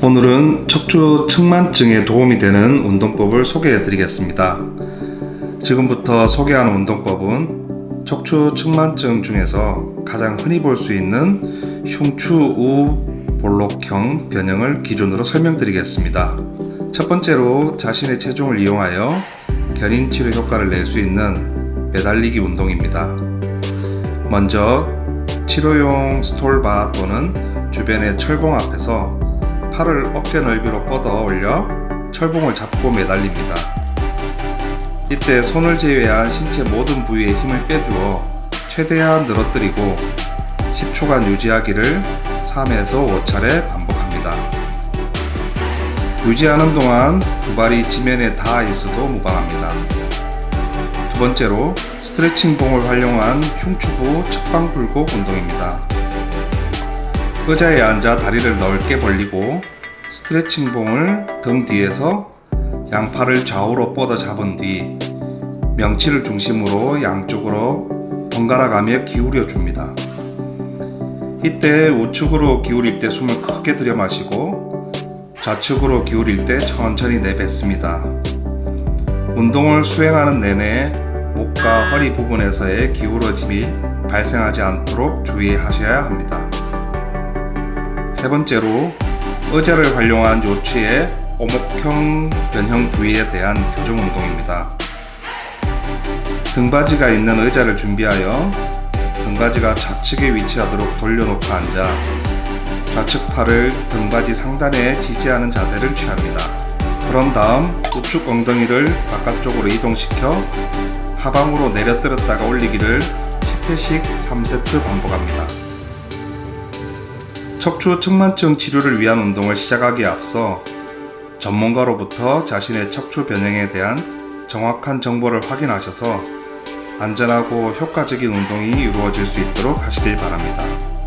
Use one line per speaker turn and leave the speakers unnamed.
오늘은 척추 측만증에 도움이 되는 운동법을 소개해 드리겠습니다. 지금부터 소개하는 운동법은 척추 측만증 중에서 가장 흔히 볼 수 있는 흉추우 볼록형 변형을 기준으로 설명드리겠습니다. 첫 번째로 자신의 체중을 이용하여 견인 치료 효과를 낼 수 있는 매달리기 운동입니다. 먼저 치료용 스톨바 또는 주변의 철봉 앞에서 팔을 어깨 넓이로 뻗어 올려 철봉을 잡고 매달립니다. 이때 손을 제외한 신체 모든 부위에 힘을 빼주어 최대한 늘어뜨리고 10초간 유지하기를 3에서 5차례 반복합니다. 유지하는 동안 두 발이 지면에 닿아 있어도 무방합니다. 두 번째로 스트레칭 봉을 활용한 흉추부 측방 굴곡 운동입니다. 의자에 앉아 다리를 넓게 벌리고 스트레칭 봉을 등 뒤에서 양팔을 좌우로 뻗어 잡은 뒤 명치를 중심으로 양쪽으로 번갈아 가며 기울여 줍니다. 이때 우측으로 기울일 때 숨을 크게 들여 마시고 좌측으로 기울일 때 천천히 내뱉습니다. 운동을 수행하는 내내 목과 허리 부분에서의 기울어짐이 발생하지 않도록 주의하셔야 합니다. 세 번째로 의자를 활용한 요추의 오목형 변형 부위에 대한 교정 운동입니다. 등받이가 있는 의자를 준비하여 등받이가 좌측에 위치하도록 돌려놓고 앉아 좌측 팔을 등받이 상단에 지지하는 자세를 취합니다. 그런 다음 우측 엉덩이를 바깥쪽으로 이동시켜 하방으로 내려뜨렸다가 올리기를 10회씩 3세트 반복합니다. 척추 측만증 치료를 위한 운동을 시작하기에 앞서 전문가로부터 자신의 척추 변형에 대한 정확한 정보를 확인하셔서 안전하고 효과적인 운동이 이루어질 수 있도록 하시길 바랍니다.